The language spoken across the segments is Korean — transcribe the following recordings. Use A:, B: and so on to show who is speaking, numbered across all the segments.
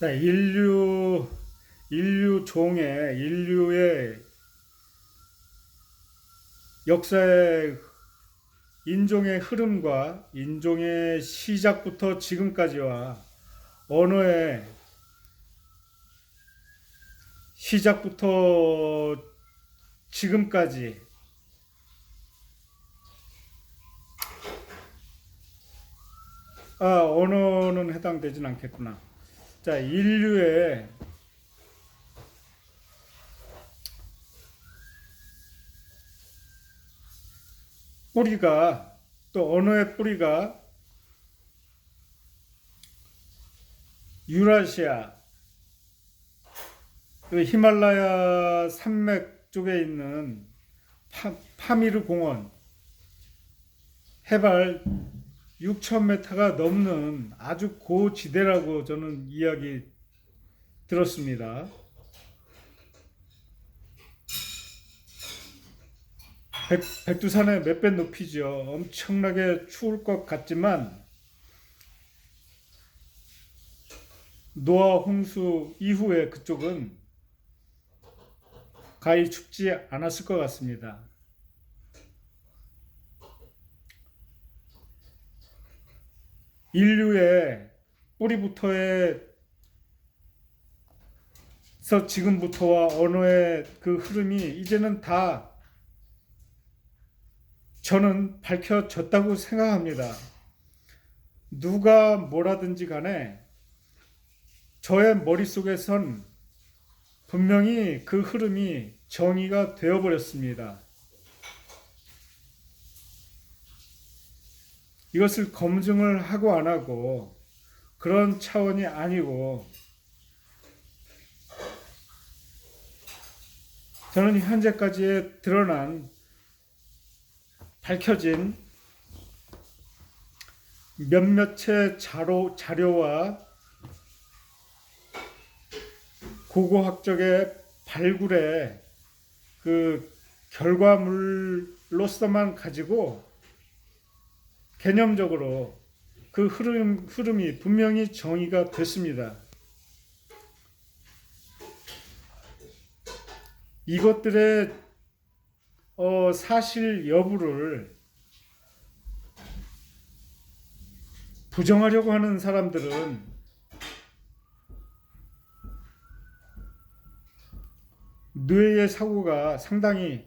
A: 자, 인류, 인류 종의, 인류의 역사의 인종의 흐름과 인종의 시작부터 지금까지와 언어의 시작부터 지금까지 아, 언어는 해당되진 않겠구나. 자, 인류의 뿌리가 또 언어의 뿌리가 유라시아 그 히말라야 산맥 쪽에 있는 파, 파미르 공원 해발 6,000m가 넘는 아주 고지대라고 저는 이야기 들었습니다. 백, 백두산의 몇 배 높이죠. 엄청나게 추울 것 같지만 노아 홍수 이후에 그쪽은 가히 춥지 않았을 것 같습니다. 인류의 뿌리부터의 서 지금부터와 언어의 그 흐름이 이제는 다 저는 밝혀졌다고 생각합니다. 누가 뭐라든지 간에 저의 머릿속에선 분명히 그 흐름이 정의가 되어버렸습니다. 이것을 검증을 하고 안 하고 그런 차원이 아니고 저는 현재까지 드러난 밝혀진 몇몇의 자료, 자료와 고고학적의 발굴의 그 결과물로서만 가지고 개념적으로 그 흐름, 흐름이 분명히 정의가 됐습니다. 이것들의 어, 사실 여부를 부정하려고 하는 사람들은 뇌의 사고가 상당히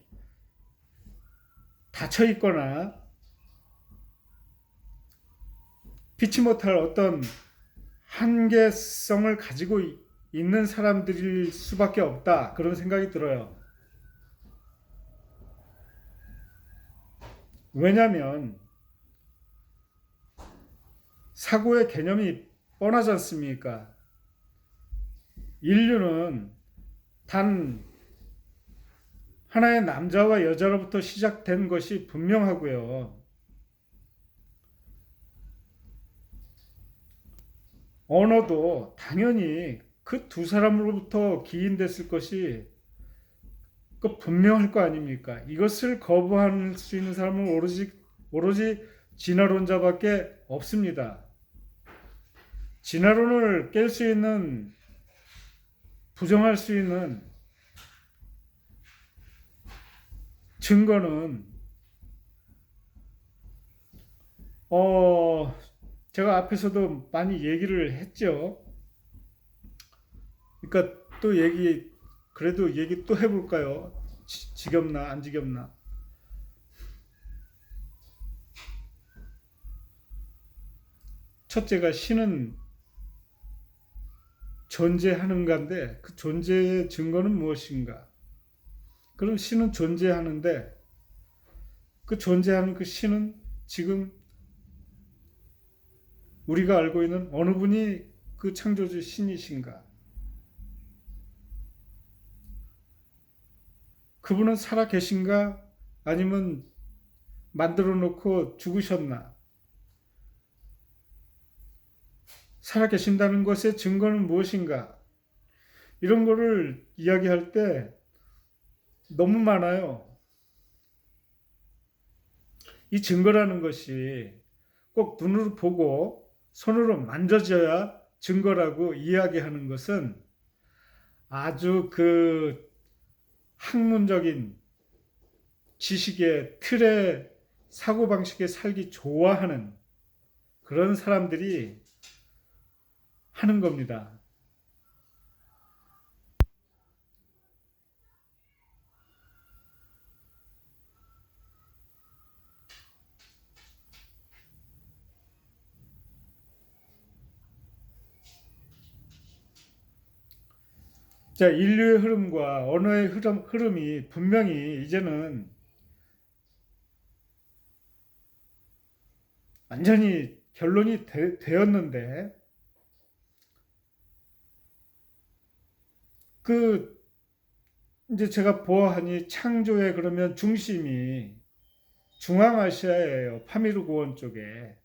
A: 닫혀 있거나 피치 못할 어떤 한계성을 가지고 있는 사람들일 수밖에 없다. 그런 생각이 들어요. 왜냐하면 사고의 개념이 뻔하지 않습니까? 인류는 단 하나의 남자와 여자로부터 시작된 것이 분명하고요. 언어도 당연히 그 두 사람으로부터 기인됐을 것이 그 분명할 거 아닙니까? 이것을 거부할 수 있는 사람은 오로지 오로지 진화론자밖에 없습니다. 진화론을 깰 수 있는 부정할 수 있는 증거는 어 제가 앞에서도 많이 얘기를 했죠. 그러니까 또 얘기 그래도 얘기 또 해볼까요? 지, 지겹나 안 지겹나? 첫째가 신은 존재하는가인데 그 존재의 증거는 무엇인가? 그럼 신은 존재하는데 그 존재하는 그 신은 지금 우리가 알고 있는 어느 분이 그 창조주 신이신가? 그분은 살아 계신가? 아니면 만들어 놓고 죽으셨나? 살아 계신다는 것의 증거는 무엇인가? 이런 거를 이야기할 때 너무 많아요. 이 증거라는 것이 꼭 눈으로 보고 손으로 만져져야 증거라고 이야기하는 것은 아주 그 학문적인 지식의 틀에 사고방식에 살기 좋아하는 그런 사람들이 하는 겁니다. 자, 인류의 흐름과 언어의 흐름, 흐름이 분명히 이제는 완전히 결론이 되, 되었는데, 그, 이제 제가 보아하니 창조의 그러면 중심이 중앙아시아예요. 파미르 고원 쪽에.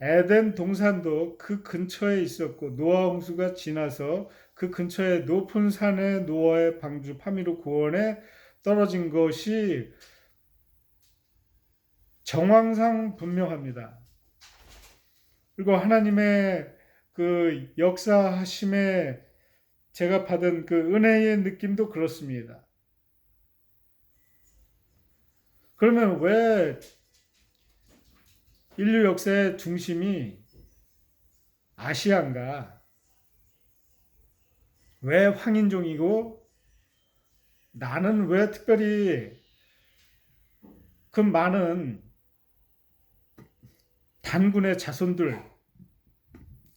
A: 에덴 동산도 그 근처에 있었고 노아 홍수가 지나서 그 근처에 높은 산에 노아의 방주 파미르 고원에 떨어진 것이 정황상 분명합니다. 그리고 하나님의 그 역사하심에 제가 받은 그 은혜의 느낌도 그렇습니다. 그러면 왜 인류 역사의 중심이 아시아인가? 왜 황인종이고 나는 왜 특별히 그 많은 단군의 자손들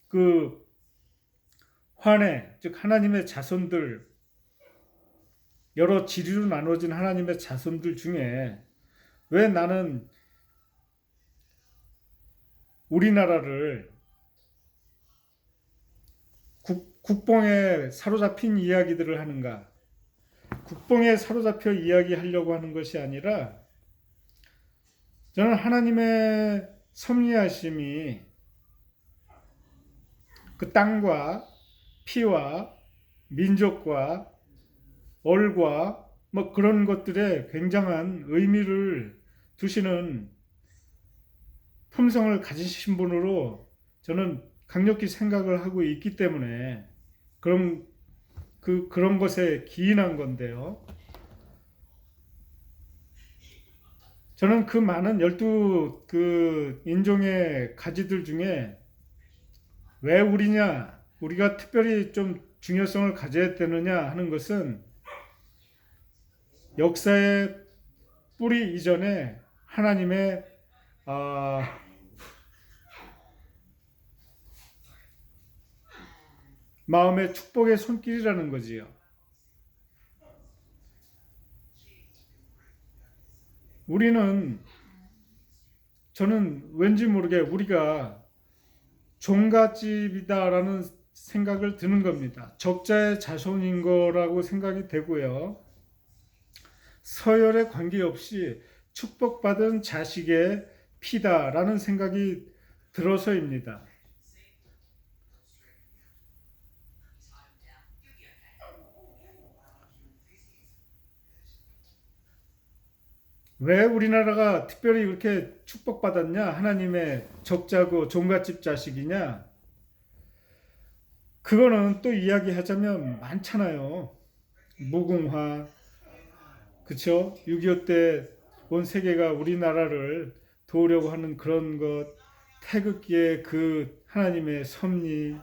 A: 그 환해 즉 하나님의 자손들 여러 지리로 나눠진 하나님의 자손들 중에 왜 나는 우리나라를 국, 국뽕에 사로잡힌 이야기들을 하는가? 국뽕에 사로잡혀 이야기하려고 하는 것이 아니라 저는 하나님의 섭리하심이 그 땅과 피와 민족과 얼과 뭐 그런 것들에 굉장한 의미를 두시는 품성을 가지신 분으로 저는 강력히 생각을 하고 있기 때문에 그런 그 그런 것에 기인한 건데요. 저는 그 많은 열두 그 인종의 가지들 중에 왜 우리냐, 우리가 특별히 좀 중요성을 가져야 되느냐 하는 것은 역사의 뿌리 이전에 하나님의 아, 마음의 축복의 손길이라는 거지요. 우리는 저는 왠지 모르게 우리가 종갓집이다라는 생각을 드는 겁니다. 적자의 자손인 거라고 생각이 되고요. 서열에 관계없이 축복받은 자식의 피다라는 생각이 들어서입니다. 왜 우리나라가 특별히 이렇게 축복받았냐? 하나님의 적자고 종갓집 자식이냐? 그거는 또 이야기하자면 많잖아요. 무궁화, 그쵸? 6.25 때 온 세계가 우리나라를 도우려고 하는 그런 것, 태극기의 그 하나님의 섭리,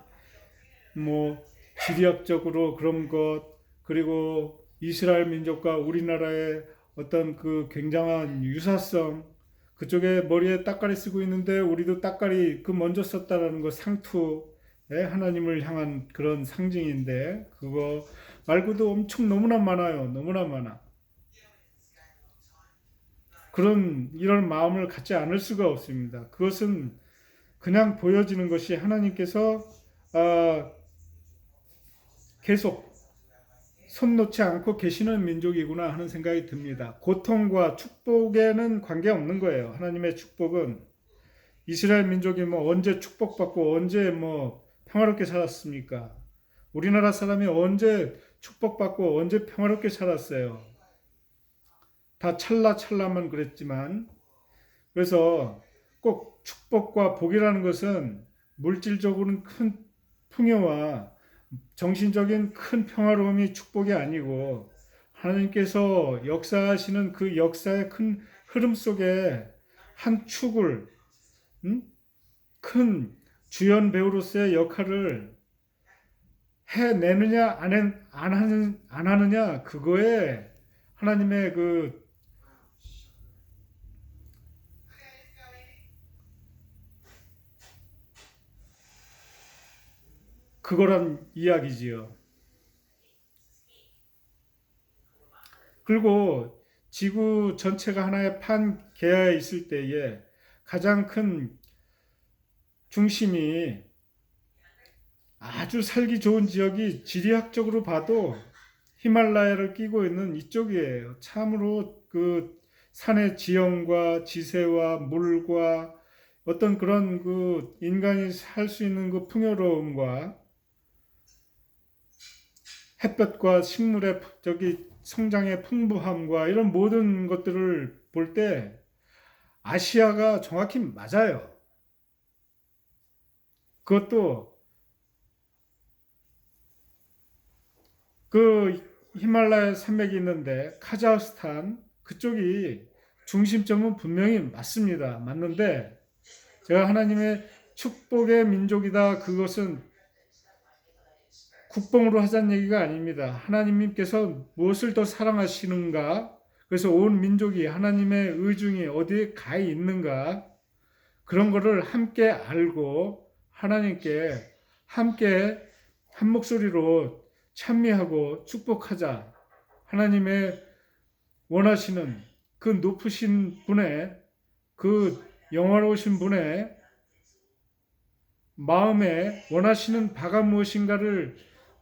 A: 뭐, 지리학적으로 그런 것, 그리고 이스라엘 민족과 우리나라의 어떤 그 굉장한 유사성, 그쪽에 머리에 따까리 쓰고 있는데 우리도 따까리 그 먼저 썼다라는 거 상투, 예, 하나님을 향한 그런 상징인데 그거 말고도 엄청 너무나 많아요. 너무나 많아. 그런 이런 마음을 갖지 않을 수가 없습니다. 그것은 그냥 보여지는 것이 하나님께서 어, 계속 손 놓지 않고 계시는 민족이구나 하는 생각이 듭니다. 고통과 축복에는 관계없는 거예요. 하나님의 축복은 이스라엘 민족이 뭐 언제 축복받고 언제 뭐 평화롭게 살았습니까? 우리나라 사람이 언제 축복받고 언제 평화롭게 살았어요? 다 찰나찰나만 그랬지만 그래서 꼭 축복과 복이라는 것은 물질적으로는 큰 풍요와 정신적인 큰 평화로움이 축복이 아니고 하나님께서 역사하시는 그 역사의 큰 흐름 속에 한 축을 음? 큰 주연 배우로서의 역할을 해내느냐 안, 해, 안, 하는, 안 하느냐 그거에 하나님의 그 그거란 이야기지요. 그리고 지구 전체가 하나의 판 개화에 있을 때에 가장 큰 중심이 아주 살기 좋은 지역이 지리학적으로 봐도 히말라야를 끼고 있는 이쪽이에요. 참으로 그 산의 지형과 지세와 물과 어떤 그런 그 인간이 살 수 있는 그 풍요로움과 햇볕과 식물의 저기 성장의 풍부함과 이런 모든 것들을 볼 때 아시아가 정확히 맞아요. 그것도 그 히말라야 산맥이 있는데 카자흐스탄 그쪽이 중심점은 분명히 맞습니다. 맞는데 제가 하나님의 축복의 민족이다 그것은 국뽕으로 하자는 얘기가 아닙니다. 하나님께서 무엇을 더 사랑하시는가? 그래서 온 민족이 하나님의 의중이 어디에 가 있는가? 그런 거를 함께 알고 하나님께 함께 한 목소리로 찬미하고 축복하자. 하나님의 원하시는 그 높으신 분의 그 영화로우신 분의 마음에 원하시는 바가 무엇인가를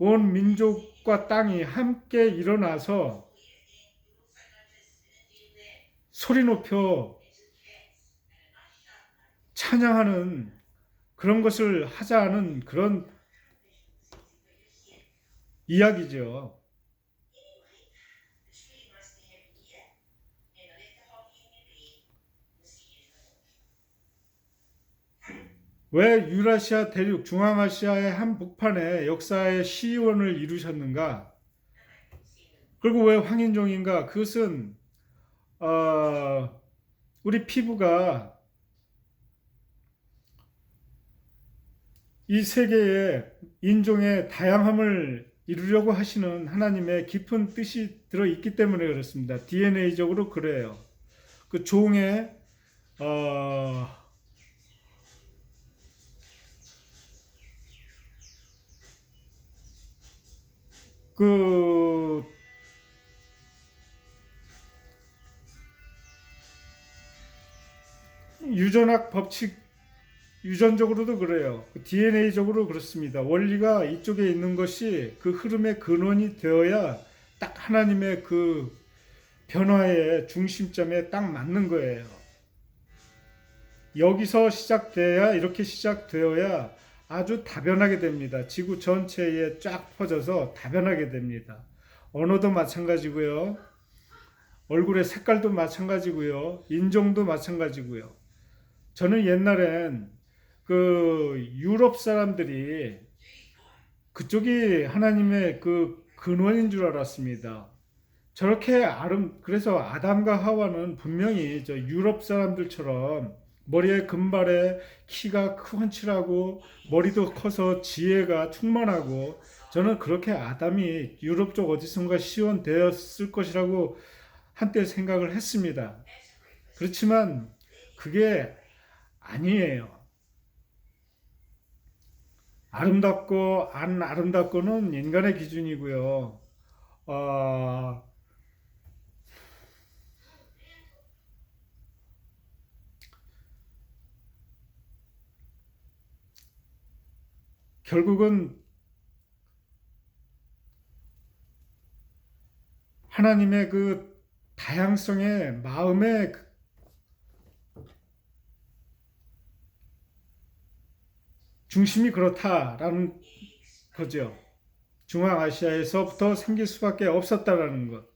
A: 온 민족과 땅이 함께 일어나서 소리 높여 찬양하는 그런 것을 하자는 그런 이야기죠. 왜 유라시아 대륙 중앙아시아의 한 북판에 역사의 시원을 이루셨는가? 그리고 왜 황인종인가? 그것은 어, 우리 피부가 이 세계의 인종의 다양함을 이루려고 하시는 하나님의 깊은 뜻이 들어 있기 때문에 그렇습니다. DNA적으로 그래요. 그 종의 어, 그 유전학 법칙 유전적으로도 그래요. DNA적으로 그렇습니다. 원리가 이쪽에 있는 것이 그 흐름의 근원이 되어야 딱 하나님의 그 변화의 중심점에 딱 맞는 거예요. 여기서 시작돼야 이렇게 시작되어야 아주 다변하게 됩니다. 지구 전체에 쫙 퍼져서 다변하게 됩니다. 언어도 마찬가지고요. 얼굴의 색깔도 마찬가지고요. 인종도 마찬가지고요. 저는 옛날엔 그 유럽 사람들이 그쪽이 하나님의 그 근원인 줄 알았습니다. 저렇게 아름 그래서 아담과 하와는 분명히 저 유럽 사람들처럼 머리에 금발에 키가 훤칠하고 머리도 커서 지혜가 충만하고 저는 그렇게 아담이 유럽 쪽 어디선가 시원되었을 것이라고 한때 생각을 했습니다. 그렇지만 그게 아니에요. 아름답고 안 아름답고는 인간의 기준이고요. 어, 결국은 하나님의 그 다양성의 마음의 그 중심이 그렇다라는 거죠. 중앙아시아에서부터 생길 수밖에 없었다라는 것.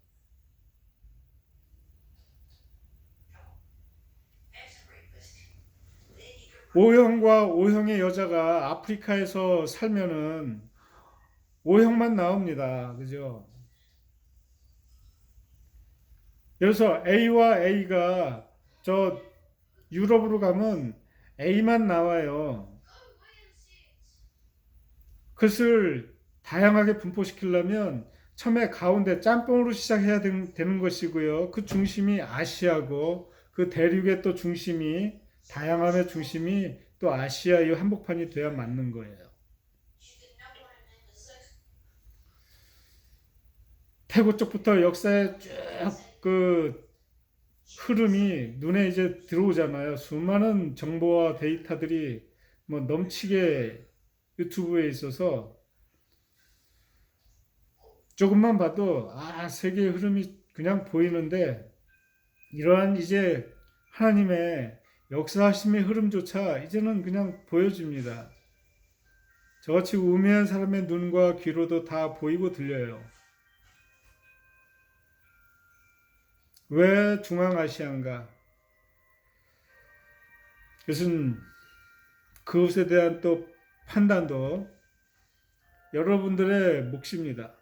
A: O형과 O형의 여자가 아프리카에서 살면은 O형만 나옵니다. 그죠? 그래서 A와 A가 저 유럽으로 가면 A만 나와요. 그것을 다양하게 분포시키려면 처음에 가운데 짬뽕으로 시작해야 된- 되는 것이고요. 그 중심이 아시아고 그 대륙의 또 중심이 다양함의 중심이 또 아시아 이 한복판이 돼야 맞는 거예요. 태고 쪽부터 역사의 쭉그 흐름이 눈에 이제 들어오잖아요. 수많은 정보와 데이터들이 뭐 넘치게 유튜브에 있어서 조금만 봐도 아 세계의 흐름이 그냥 보이는데 이러한 이제 하나님의 역사하심의 흐름조차 이제는 그냥 보여집니다. 저같이 우매한 사람의 눈과 귀로도 다 보이고 들려요. 왜 중앙아시아인가? 그것은 그것에 대한 또 판단도 여러분들의 몫입니다.